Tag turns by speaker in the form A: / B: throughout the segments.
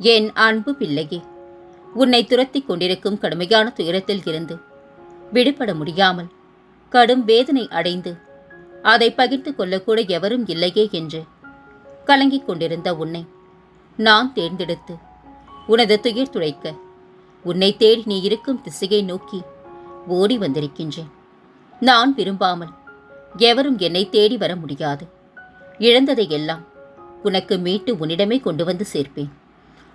A: என் அன்பு பிள்ளையே? உன்னை துரத்திக் கொண்டிருக்கும் கடுமையான துயரத்தில் இருந்து விடுபட முடியாமல் கடும் வேதனை அடைந்து அதை பகிர்ந்து கொள்ளக்கூட எவரும் இல்லையே என்று கலங்கிக் கொண்டிருந்த உன்னை நான் தேர்ந்தெடுத்து உனது துயர் துடைக்க உன்னை தேடி நீ இருக்கும் திசையை நோக்கி ஓடி வந்திருக்கின்றேன். நான் விரும்பாமல் எவரும் என்னை தேடி வர முடியாது. இழந்ததை எல்லாம் உனக்கு மீட்டு உன்னிடமே கொண்டு வந்து சேர்ப்பேன்.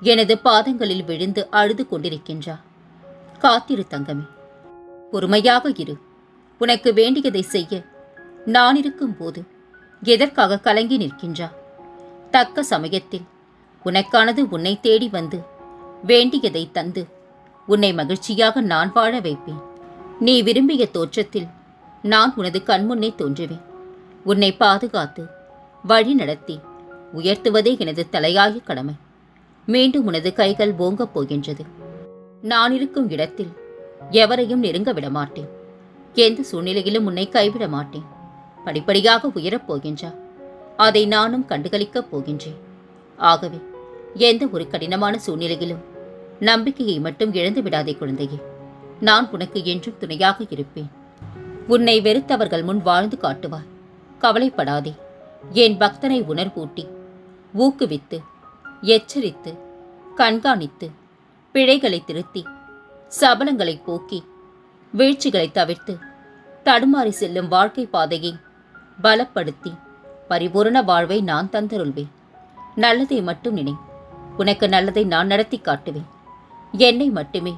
A: எனது பாதங்களில் விழுந்து அழுது கொண்டிருக்கின்றார். காத்திரு தங்கமே பொறுமையாக இரு. உனக்கு வேண்டியதை செய்ய நான் இருக்கும்போது எதற்காக கலங்கி நிற்கின்றா தக்க சமயத்தில் உனக்கானது உன்னை தேடி வந்து வேண்டியதை தந்து உன்னை மகிழ்ச்சியாக நான் வாழ வைப்பேன். நீ விரும்பிய தோற்றத்தில் நான் உனது கண்முன்னே தோன்றுவேன். உன்னை பாதுகாத்து வழி நடத்தி உயர்த்துவதே எனது தலையாய கடமை. மீண்டும் உனது கைகள் ஓங்கப் போகின்றது. நான் இருக்கும் இடத்தில் எவரையும் நெருங்க விட மாட்டேன் எந்த சூழ்நிலையிலும் உன்னை கைவிட மாட்டேன் படிப்படியாக உயரப் போகின்றா. அதை நானும் கண்டுகளிக்கப் போகின்றேன். ஆகவே எந்த ஒரு கடினமான சூழ்நிலையிலும் நம்பிக்கையை மட்டும் இழந்து விடாதே குழந்தையே. நான் உனக்கு என்றும் துணையாக இருப்பேன். உன்னை வெறுத்தவர்கள் முன் வாழ்ந்து காட்டுவார். கவலைப்படாதே. என் பக்தனை உணர்வூட்டி ஊக்குவித்து எச்சரித்து கண்காணித்து பிழைகளை திருத்தி சபலங்களை போக்கி வீழ்ச்சிகளை தவிர்த்து தடுமாறி செல்லும் வாழ்க்கை பாதையை பலப்படுத்தி பரிபூரண வாழ்வை நான் தந்தருள்வேன். நல்லதை மட்டும் நினை. உனக்கு நல்லதை நான் நடத்தி காட்டுவேன். என்னை மட்டுமே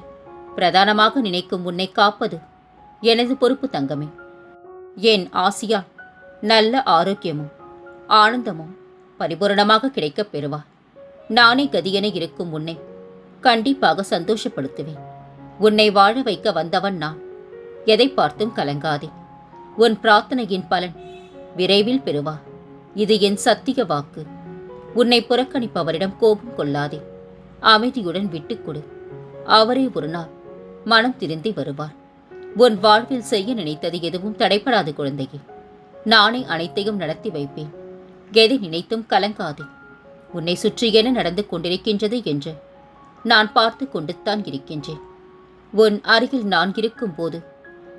A: பிரதானமாக நினைக்கும் உன்னை காப்பது எனது பொறுப்பு தங்கமே. என் ஆசியா நல்ல ஆரோக்கியமும் ஆனந்தமும் பரிபூரணமாக கிடைக்கப் பெறுவார் நானே கதியென இருக்கும் உன்னை கண்டிப்பாக சந்தோஷப்படுத்துவேன். உன்னை வாழ வைக்க வந்தவன் நான். எதை பார்த்தும் கலங்காதே. உன் பிரார்த்தனையின் பலன் விரைவில் பெறுவா. இது என் சத்திய வாக்கு. உன்னை புறக்கணிப்பவரிடம் கோபம் கொள்ளாதே. அமைதியுடன் விட்டுக்கொடு அவரே ஒரு நாள் மனம் திருந்தி வருவார். உன் வாழ்வில் செய்ய நினைத்தது எதுவும் தடைப்படாது குழந்தையே. நானே அனைத்தையும் நடத்தி வைப்பேன். எதை நினைத்தும் கலங்காதே. உன்னை சுற்றி என்ன நடந்து கொண்டிருக்கின்றது என்று நான் பார்த்து கொண்டுத்தான் இருக்கின்றேன். உன் அருகில் நான் இருக்கும்போது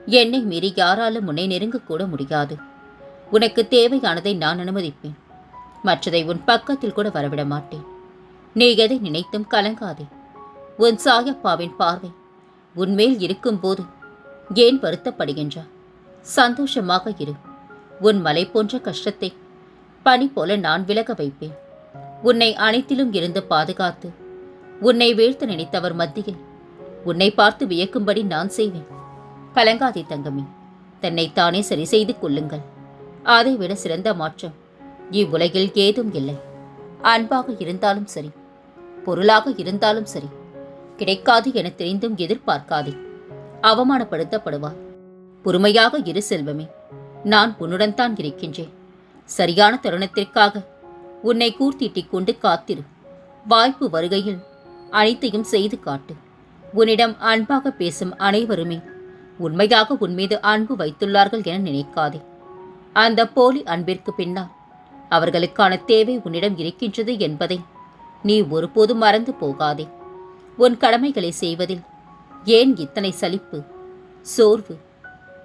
A: என்னை மீறி யாராலும் உன்னை நெருங்கக்கூட முடியாது. உனக்கு தேவையானதை நான் அனுமதிப்பேன். மற்றதை உன் பக்கத்தில் கூட வரவிட மாட்டேன். நீ எதை நினைத்தும் கலங்காதே. உன் சாயப்பாவின் பார்வை உன்மேல் இருக்கும்போது ஏன் வருத்தப்படுகின்றா? சந்தோஷமாக இரு. உன் மலை போன்ற கஷ்டத்தை பனி போல நான் விலக வைப்பேன். உன்னை அனைத்திலும் இருந்து பாதுகாத்து உன்னை வீழ்த்த நினைத்தவர் மத்தியில் உன்னை பார்த்து வியக்கும்படி நான் செய்வேன். கலங்காதே தங்கமே தன்னைத்தானே தானே சரி செய்து கொள்ளுங்கள். அதைவிட சிறந்த மாற்றம் இவ்வுலகில் ஏதும் இல்லை. அன்பாக இருந்தாலும் சரி பொருளாக இருந்தாலும் சரி கிடைக்காது என தெரிந்தும் எதிர்பார்க்காதே. அவமானப்படுத்தப்படுவார். பொறுமையாக இரு செல்வமே நான் உன்னுடன் தான் இருக்கின்றேன். சரியான தருணத்திற்காக உன்னை கூர்த்திட்டிக் கொண்டு காத்திரு. வாய்ப்பு வருகையில் அனைத்தையும் செய்து காட்டு. உன்னிடம் அன்பாக பேசும் அனைவருமே உண்மையாக உன்மீது அன்பு வைத்துள்ளார்கள் என நினைக்காதே. அந்த போலி அன்பிற்கு பின்னால் அவர்களுக்கான தேவை உன்னிடம் இருக்கின்றது என்பதை நீ ஒருபோதும் மறந்து போகாதே. உன் கடமைகளை செய்வதில் ஏன் இத்தனை சலிப்பு சோர்வு?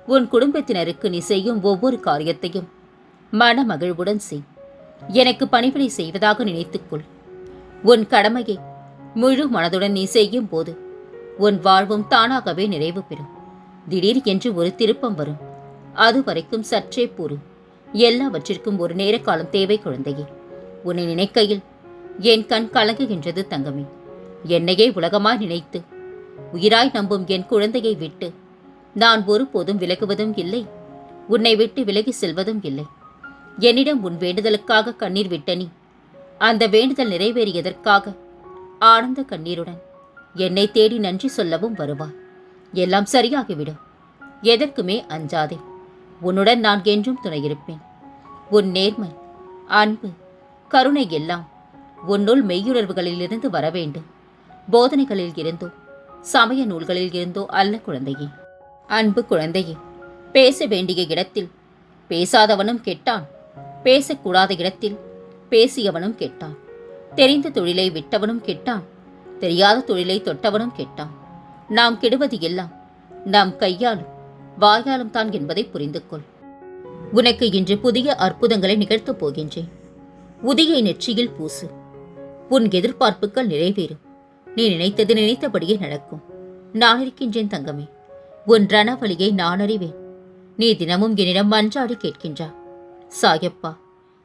A: உன் குடும்பத்தினருக்கு நீ செய்யும் ஒவ்வொரு காரியத்தையும் மனமகிழ்வுடன் செய். எனக்கு பணிவிடை செய்வதாக நினைத்துக்கொள். உன் கடமையை முழு மனதுடன் நீ செய்யும் போது உன் வாழ்வும் தானாகவே நிறைவு பெறும். திடீர் என்று ஒரு திருப்பம் வரும். அது வரைக்கும் சற்றே பொறு. எல்லாவற்றிற்கும் ஒரு நேர காலம் தேவை குழந்தையே. உன்னை நினைக்கையில் என் கண் கலங்குகின்றது தங்கமே. என்னையே உலகமாய் நினைத்து உயிராய் நம்பும் என் குழந்தையை விட்டு நான் ஒருபோதும் விலகுவதும் இல்லை. உன்னை விட்டு விலகி செல்வதும் இல்லை. என்னிடம் உன் வேண்டுதலுக்காக கண்ணீர் விட்ட நீ. அந்த வேண்டுதல் நிறைவேறியதற்காக ஆனந்த கண்ணீருடன் என்னை தேடி நன்றி சொல்லவும் வருவாய். எல்லாம் சரியாகிவிடும். எதற்குமே அஞ்சாதே. உன்னுடன் நான் என்றும் துணையிருப்பேன். உன் நேர்மை அன்பு கருணை எல்லாம் உன்னுள் மெய்யுணர்வுகளிலிருந்து வர வேண்டும். போதனைகளில் இருந்தோ சமய நூல்களில் இருந்தோ அல்ல குழந்தையே. அன்பு குழந்தையே பேச வேண்டிய இடத்தில் பேசாதவனும் கெட்டான். பேசக்கூடாத இடத்தில் பேசியவனும் கெட்டான். தெரிந்த தொழிலை விட்டவனும் கெட்டான். தெரியாத தொழிலை தொட்டவனும் கெட்டான். நாம் கெடுவது எல்லாம் நாம் கையாலும் வாயாலும் தான் என்பதை புரிந்து கொள் உனக்கு இன்று புதிய அற்புதங்களை நிகழ்த்தப் போகின்றேன். உதியை நெற்றியில் பூசு. உன் எதிர்பார்ப்புகள் நிறைவேறும். நீ நினைத்தது நினைத்தபடியே நடக்கும். நான் இருக்கின்றேன் தங்கமே. உன் ரணவழியை நான் அறிவேன். நீ தினமும் என்னிடம் மன்றாடி கேட்கின்றா சாயப்பா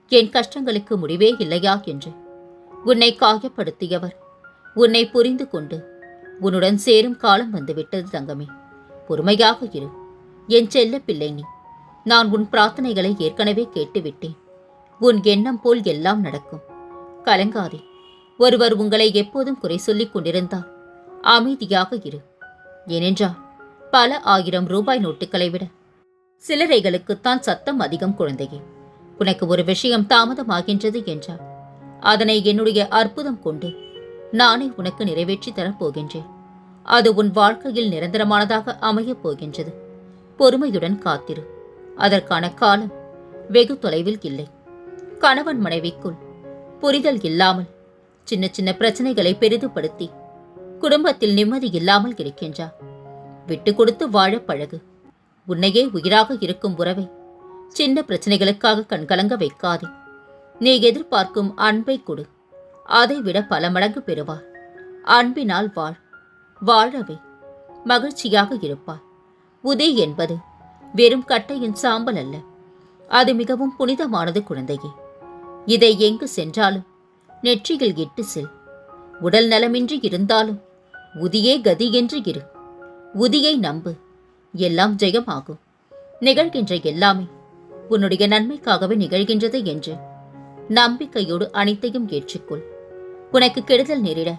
A: என் கஷ்டங்களுக்கு முடிவே இல்லையா என்று. உன்னை காயப்படுத்தியவர் உன்னை புரிந்து கொண்டு உன்னுடன் சேரும் காலம் வந்துவிட்டது தங்கமே. பொறுமையாக இரு. என் செல்ல பிள்ளை நீ. நான் உன் பிரார்த்தனைகளை ஏற்கனவே கேட்டுவிட்டேன். உன் எண்ணம் போல் எல்லாம் நடக்கும். கலங்காதே. ஒருவர் உங்களை எப்போதும் குறை சொல்லிக் கொண்டிருந்தால் அமைதியாக இரு. ஏனென்றால் பல ஆயிரம் ரூபாய் நோட்டுகளை விட சிலரைகளுக்குத்தான் சத்தம் அதிகம் குழந்தையே. உனக்கு ஒரு விஷயம் தாமதமாகின்றது என்றால் அதனை என்னுடைய அற்புதம் கொண்டு நானே உனக்கு நிறைவேற்றி தரப்போகின்றேன். அது உன் வாழ்க்கையில் நிரந்தரமானதாக அமையப் போகின்றது. பொறுமையுடன் காத்திரு. அதற்கான காலம் வெகு தொலைவில் இல்லை. கணவன் மனைவிக்குள் புரிதல் இல்லாமல் சின்ன சின்ன பிரச்சனைகளை பெரிதுபடுத்தி குடும்பத்தில் நிம்மதி இல்லாமல் இருக்கின்றார் விட்டு கொடுத்து வாழ பழகு. உன்னையே உயிராக இருக்கும் உறவை சின்ன பிரச்சனைகளுக்காக கண்கலங்க வைக்காதே. நீ எதிர்பார்க்கும் அன்பை கொடு. அதை விட பல மடங்கு பெறுவார். அன்பினால் வாழ். வாழவே. மகிழ்ச்சியாக இருப்பார் உதே என்பது வெறும் கட்டையின் சாம்பல் அல்ல. அது மிகவும் புனிதமானது குழந்தையே. இதை எங்கு சென்றாலும் நெற்றியில் இட்டு செல். உடல் நலமின்றி இருந்தாலும் உதியே கதி என்று இரு. உதியை நம்பு. எல்லாம் ஜெயமாகும். நிகழ்கின்ற எல்லாமே உன்னுடைய நன்மைக்காகவே நிகழ்கின்றது என்று நம்பிக்கையோடு அனைத்தையும் ஏற்றுக்கொள். உனக்கு கெடுதல் நேரிட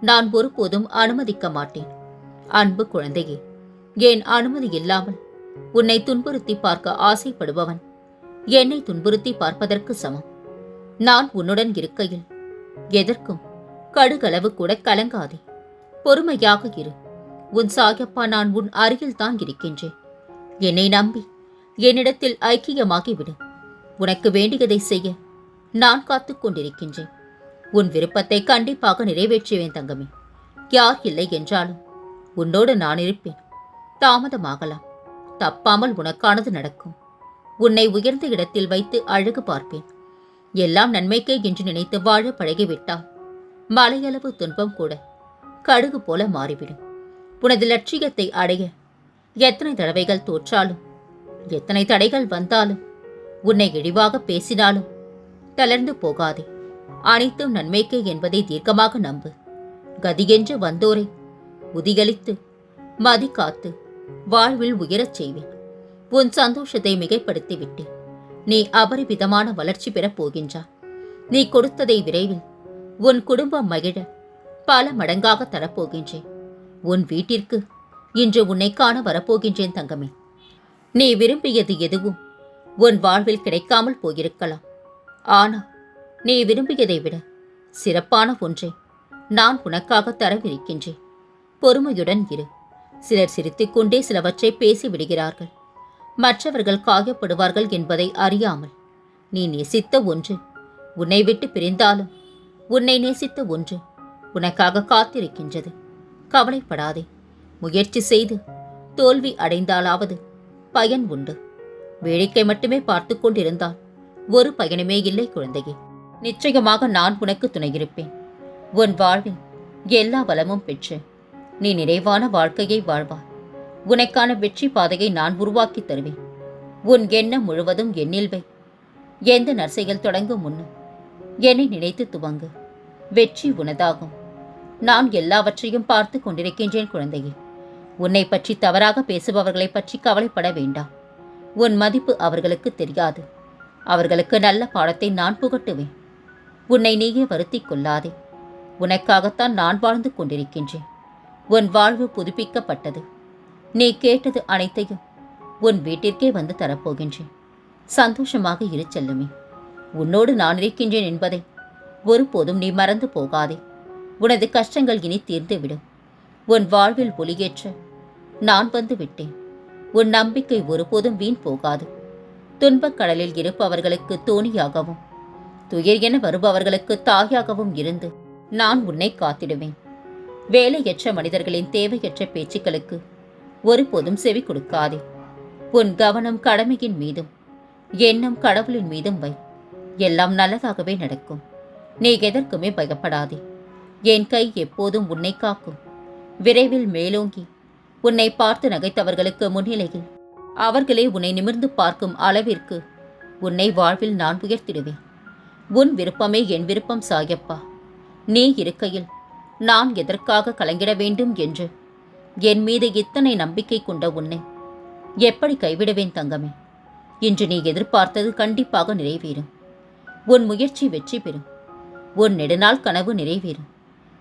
A: நான் ஒருபோதும் அனுமதிக்க மாட்டேன். அன்பு குழந்தையே ஏன் அனுமதி இல்லாமல் உன்னை துன்புறுத்தி பார்க்க ஆசைப்படுபவன் என்னை துன்புறுத்தி பார்ப்பதற்கு சமம். நான் உன்னுடன் இருக்கையில் எதற்கும் கடுகளவு கூட கலங்காதே. பொறுமையாக இரு. உன் சாயப்பா நான் உன் அருகில் தான் இருக்கின்றேன். என்னை நம்பி என்னிடத்தில் ஐக்கியமாகிவிடு. உனக்கு வேண்டியதை செய்ய நான் காத்து கொண்டிருக்கின்றேன். உன் விருப்பத்தை கண்டிப்பாக நிறைவேற்றுவேன் தங்கமே. யார் இல்லை என்றாலும் உன்னோடு நான் இருப்பேன். தாமதமாகலாம். தப்பாமல் உனக்கானது நடக்கும். உன்னை உயர்ந்த இடத்தில் வைத்து அழகு பார்ப்பேன். எல்லாம் நன்மைக்கே என்று நினைத்து வாழ பழகிவிட்டால் மலையளவு துன்பம் கூட கடுகு போல மாறிவிடும். உனது லட்சியத்தை அடைய. எத்தனை தடவைகள் தோற்றாலும் எத்தனை தடைகள் வந்தாலும் உன்னை இழிவாக பேசினாலும் தளர்ந்து போகாதே. அனைத்தும் நன்மைக்கே என்பதை தீர்க்கமாக நம்பு. கதியென்று வந்தோரை உதிகளித்து மதி காத்து வாழ்வில் உயரச் செய்வேன். உன் சந்தோஷத்தை மிகைப்படுத்தி விட்டேன் நீ அபரிவிதமான வளர்ச்சி பெறப் போகின்றாய் நீ கொடுத்ததை விரைவில் உன் குடும்பம் மகிழ பல மடங்காக தரப்போகின்றேன் உன் வீட்டிற்கு இன்று உன்னை காண வரப்போகின்றேன் தங்கமே. நீ விரும்பியது எதுவும் உன் வாழ்வில் கிடைக்காமல் போயிருக்கலாம். ஆனால் நீ விரும்பியதை விட சிறப்பான ஒன்றை நான் உனக்காக தரவிருக்கின்றேன். பொறுமையுடன் இரு. சிலர் சிரித்துக்கொண்டே சிலவற்றை பேசி விடுகிறார்கள். மற்றவர்கள் காயப்படுவார்கள் என்பதை அறியாமல் நீ நேசித்த ஒன்று உன்னை விட்டு பிரிந்தாலும் உன்னை நேசித்த ஒன்று உனக்காக காத்திருக்கின்றது. கவலைப்படாதே. முயற்சி செய்து தோல்வி அடைந்தாலாவது பயன் உண்டு. வேடிக்கை மட்டுமே பார்த்து கொண்டிருந்தால் ஒரு பயனுமே இல்லை குழந்தையே. நிச்சயமாக நான் உனக்கு துணையிருப்பேன். உன் வாழ்வில் எல்லா வளமும் பெற்று நீ நிறைவான வாழ்க்கையை வாழ்வாய். உனக்கான வெற்றி பாதையை நான் உருவாக்கி தருவேன். உன் எண்ணம் முழுவதும் என்னில் வை. எந்த நர்சைகள் தொடங்கும் முன்னும் என்னை நினைத்து துவங்கு. வெற்றி உனதாகும். நான் எல்லாவற்றையும் பார்த்து கொண்டிருக்கின்றேன் குழந்தையே. உன்னை பற்றி தவறாக பேசுபவர்களைப் பற்றி கவலைப்பட வேண்டாம். உன் மதிப்பு அவர்களுக்கு தெரியாது. அவர்களுக்கு நல்ல பாடத்தை நான் புகட்டுவேன். உன்னை நீயே வருத்தி கொள்ளாதே. உனக்காகத்தான் நான் வாழ்ந்து கொண்டிருக்கின்றேன். உன் வாழ்வு புதுப்பிக்கப்பட்டது. நீ கேட்டது அனைத்தையும் உன் வீட்டிற்கே வந்து தரப்போகின்றேன். சந்தோஷமாக இரு செல்லுமே. உன்னோடு நான் இருக்கின்றேன் என்பதை ஒருபோதும் நீ மறந்து போகாதே. உனது கஷ்டங்கள் இனி தீர்ந்துவிடும். உன் வாழ்வில் ஒளியேற்ற நான் வந்து விட்டேன் உன் நம்பிக்கை ஒருபோதும் வீண் போகாது. துன்பக் கடலில் இருப்பவர்களுக்கு தோணியாகவும் துயர் என வருபவர்களுக்கு தாயாகவும் இருந்து நான் உன்னை காத்திடுவேன். வேலையற்ற மனிதர்களின் தேவையற்ற பேச்சுக்களுக்கு ஒருபோதும் செவி கொடுக்காதே. உன் கவனம் கடமையின் மீதும் எண்ணம் கடவுளின் மீதும் வை. எல்லாம் நல்லதாகவே நடக்கும். நீ எதற்குமே பயப்படாதே. என் கை எப்போதும் உன்னை காக்கும். விரைவில் மேலோங்கி உன்னை பார்த்து நகைத்தவர்களுக்கு முன்னிலையில் அவர்களே உன்னை நிமிர்ந்து பார்க்கும் அளவிற்கு உன்னை வாழ்வில் நான் உயர்த்திடுவேன். உன் விருப்பமே என் விருப்பம் சாயப்பா. நீ இருக்கையில் நான் எதற்காக கலங்கிட வேண்டும் என்று என் மீது இத்தனை நம்பிக்கை கொண்ட உன்னை எப்படி கைவிடுவேன் தங்கமே? இன்று நீ எதிர்பார்த்தது கண்டிப்பாக நிறைவேறும். உன் முயற்சி வெற்றி பெறும். உன் நெடுநாள் கனவு நிறைவேறும்.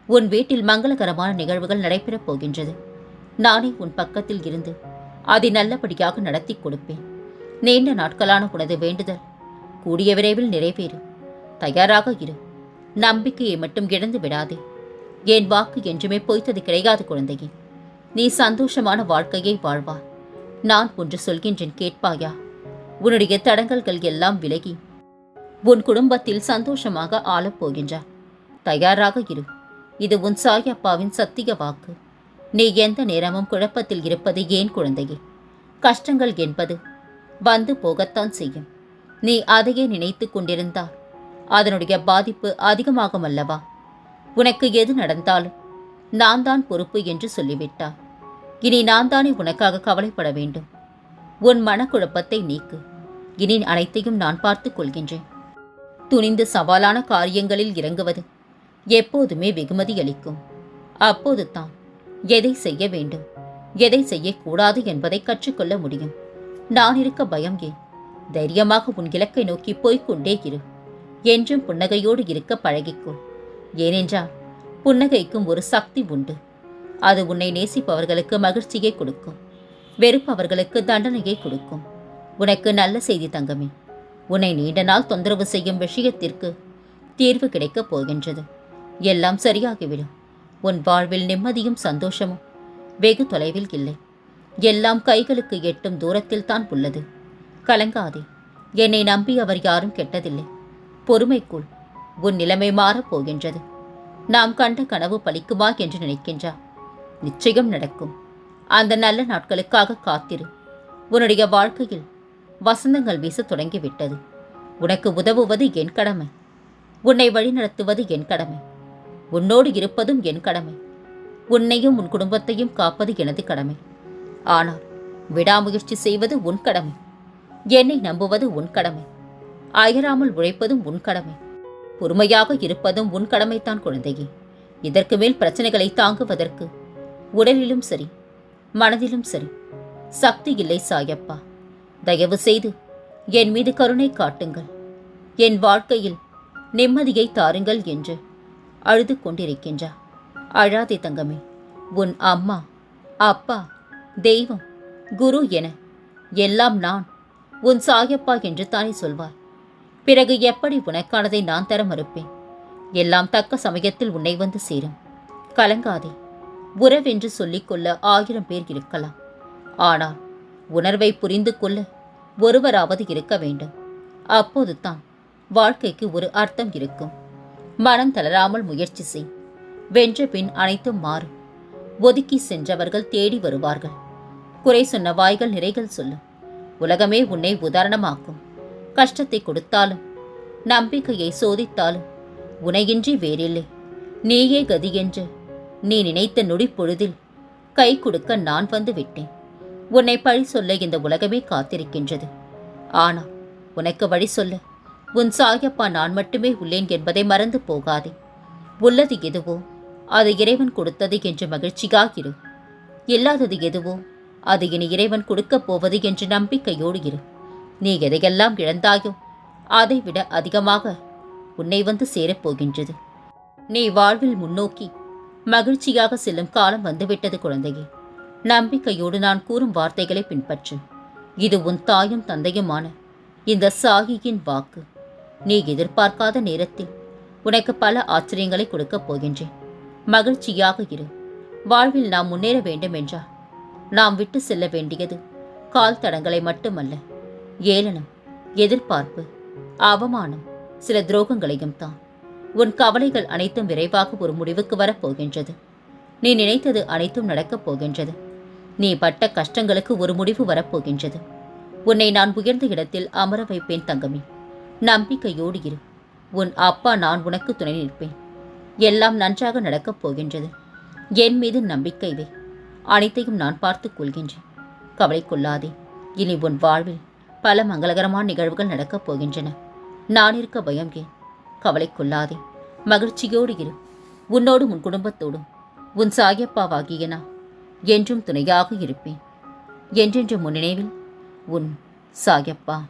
A: உன் வீட்டில் மங்களகரமான நிகழ்வுகள் நடைபெறப் போகின்றது. நானே உன் பக்கத்தில் இருந்து அதை நல்லபடியாக நடத்தி கொடுப்பேன். நீண்ட நாட்களான உனது வேண்டுதல் கூடிய விரைவில் நிறைவேறும் தயாராக இரு. நம்பிக்கையை மட்டும் இழந்து விடாதே. என் வாக்கு என்றுமே பொய்த்தது கிடையாது குழந்தையே. நீ சந்தோஷமான வாழ்க்கையை வாழ்வா. நான் ஒன்று சொல்கின்றேன் கேட்பாயா? உன்னுடைய தடங்கல்கள் எல்லாம் விலகி உன் குடும்பத்தில் சந்தோஷமாக ஆளப் போகின்றார் தயாராக இரு. இது உன் சாயப்பாவின் சத்திய வாக்கு. நீ எந்த நேரமும் குழப்பத்தில் இருப்பது ஏன் குழந்தையே? கஷ்டங்கள் என்பது வந்து போகத்தான் செய்யும். நீ அதையே நினைத்து கொண்டிருந்தால் அதனுடைய பாதிப்பு அதிகமாகும் அல்லவா உனக்கு எது நடந்தாலும் நான் தான் பொறுப்பு என்று சொல்லிவிட்டார் இனி நான் தானே உனக்காக கவலைப்பட வேண்டும். உன் மனக்குழப்பத்தை நீக்கு. இனி அனைத்தையும் நான் பார்த்துக் கொள்கின்றேன். துணிந்து சவாலான காரியங்களில் இறங்குவது எப்போதுமே வெகுமதி அளிக்கும். அப்போது தான் எதை செய்ய வேண்டும் எதை செய்யக்கூடாது என்பதை கற்றுக்கொள்ள முடியும். நான் இருக்க பயம் ஏன்? தைரியமாக உன் இலக்கை நோக்கி போய்கொண்டே இரு. என்றும் புன்னகையோடு இருக்க பழகிக்கும் ஏனென்றால் புன்னகைக்கும் ஒரு சக்தி உண்டு. அது உன்னை நேசிப்பவர்களுக்கு மகிழ்ச்சியை கொடுக்கும். வெறுப்பவர்களுக்கு தண்டனையை கொடுக்கும். உனக்கு நல்ல செய்தி தங்கமே. உன்னை நீண்ட நாள் தொந்தரவு செய்யும் விஷயத்திற்கு தீர்வு கிடைக்கப் போகின்றது. எல்லாம் சரியாகிவிடும். உன் வாழ்வில் நிம்மதியும் சந்தோஷமும் வெகு தொலைவில் இல்லை. எல்லாம் கைகளுக்கு எட்டும் தூரத்தில் தான் உள்ளது. கலங்காதே என்னை நம்பி அவர் யாரும் கெட்டதில்லை. பொறுமைக்குள் உன் நிலைமை மாறப் போகின்றது. நாம் கண்ட கனவு பலிக்குமா என்று நினைக்கின்றா? நிச்சயம் நடக்கும். அந்த நல்ல நாட்களுக்காக காத்திரு. உன்னுடைய வாழ்க்கையில் வசந்தங்கள் வீசத் தொடங்கிவிட்டது. உனக்கு உதவுவது என் கடமை. உன்னை வழிநடத்துவது என் கடமை. உன்னோடு இருப்பதும் என் கடமை. உன்னையும் உன் குடும்பத்தையும் காப்பது எனது கடமை. ஆனால் விடாமுயற்சி செய்வது உன் கடமை. என்னை நம்புவது உன் கடமை. அயராமல் உழைப்பதும் உன் கடமை. பொறுமையாக இருப்பதும் உன் கடமைத்தான் குழந்தையே. இதற்கு மேல் பிரச்சனைகளை தாங்குவதற்கு உடலிலும் சரி மனதிலும் சரி சக்தி இல்லை சாயப்பா. தயவு செய்து என் மீது கருணை காட்டுங்கள். என் வாழ்க்கையில் நிம்மதியை தாருங்கள் என்று அழுது கொண்டிருக்கின்றார் அழாதே தங்கமே உன் அம்மா அப்பா தெய்வம் குரு என எல்லாம் நான் உன் சாயப்பா என்று தானே சொல்வார் பிறகு எப்படி உனக்கானதை நான் தர மறுப்பேன்? எல்லாம் தக்க சமயத்தில் உன்னை வந்து சேரும். கலங்காதே உறவென்று சொல்லிக்கொள்ள ஆயிரம் பேர் இருக்கலாம். ஆனால் உணர்வை புரிந்து கொள்ள ஒருவராவது இருக்க வேண்டும். அப்போது தான் வாழ்க்கைக்கு ஒரு அர்த்தம் இருக்கும். மனம் தளராமல் முயற்சி செய். வென்ற பின் அனைத்தும் மாறும் ஒதுக்கி சென்றவர்கள் தேடி வருவார்கள். குறை சொன்ன வாய்கள் நிறைகள் சொல்லும். உலகமே உன்னை உதாரணமாக்கும். கஷ்டத்தை கொடுத்தாலும் நம்பிக்கையை சோதித்தாலும் உனையின்றி வேறில்லை. நீயே கதி என்று நீ நினைத்த நொடி பொழுதில் கை கொடுக்க நான் வந்து விட்டேன். உன்னை பழி சொல்ல இந்த உலகமே காத்திருக்கின்றது. ஆனால் உனக்கு வழி சொல்ல உன் சாயப்பா நான் மட்டுமே உள்ளேன் என்பதை மறந்து போகாதே. உள்ளது எதுவோ அது இறைவன் கொடுத்தது என்று மகிழ்ச்சியாக இரு இல்லாதது எதுவோ அது இனி இறைவன் கொடுக்கப் போவது என்று நம்பிக்கையோடு இரு. நீ எதையெல்லாம் இழந்தாயோ அதைவிட அதிகமாக உன்னை வந்து சேரப்போகின்றது நீ வாழ்வில் முன்னோக்கி மகிழ்ச்சியாக செல்லும் காலம் வந்துவிட்டது குழந்தையே. நம்பிக்கையோடு நான் கூறும் வார்த்தைகளை பின்பற்று. இது உன் தாயும் தந்தையுமான இந்த சாகியின் வாக்கு. நீ எதிர்பார்க்காத நேரத்தில் உனக்கு பல ஆச்சரியங்களை கொடுக்கப் போகின்றேன். மகிழ்ச்சியாக இரு. வாழ்வில் நாம் முன்னேற வேண்டும் என்றால் நாம் விட்டு செல்ல வேண்டியது கால் தடங்களை மட்டுமல்ல. ஏளனம் எதிர்பார்ப்பு அவமானம் சில துரோகங்களையும் தான். உன் கவலைகள் அனைத்தும் விரைவாக ஒரு முடிவுக்கு வரப் போகின்றது. நீ நினைத்தது அனைத்தும் நடக்கப் போகின்றது. நீ பட்ட கஷ்டங்களுக்கு ஒரு முடிவு வரப்போகின்றது உன்னை நான் உயர்ந்த இடத்தில் அமர வைப்பேன் தங்கமே. நம்பிக்கையோடு இரு. உன் அப்பா நான் உனக்கு துணை நிற்பேன். எல்லாம் நன்றாக நடக்கப் போகின்றது. என் மீது நம்பிக்கை வை. அனைத்தையும் நான் பார்த்துக் கொள்கின்றேன். கவலை கொள்ளாதே. இனி உன் வாழ்வில் பல மங்களகரமான நிகழ்வுகள் நடக்கப் போகின்றன. நான் இருக்க பயம் ஏன்? கவலை கொள்ளாதே. மகிழ்ச்சியோடு இரு. உன்னோடும் உன் குடும்பத்தோடும். உன் சாயப்பாவாகிய நான் என்றும் துணையாக இருப்பேன். என்றென்று முன்னினைவில் உன் சாயப்பா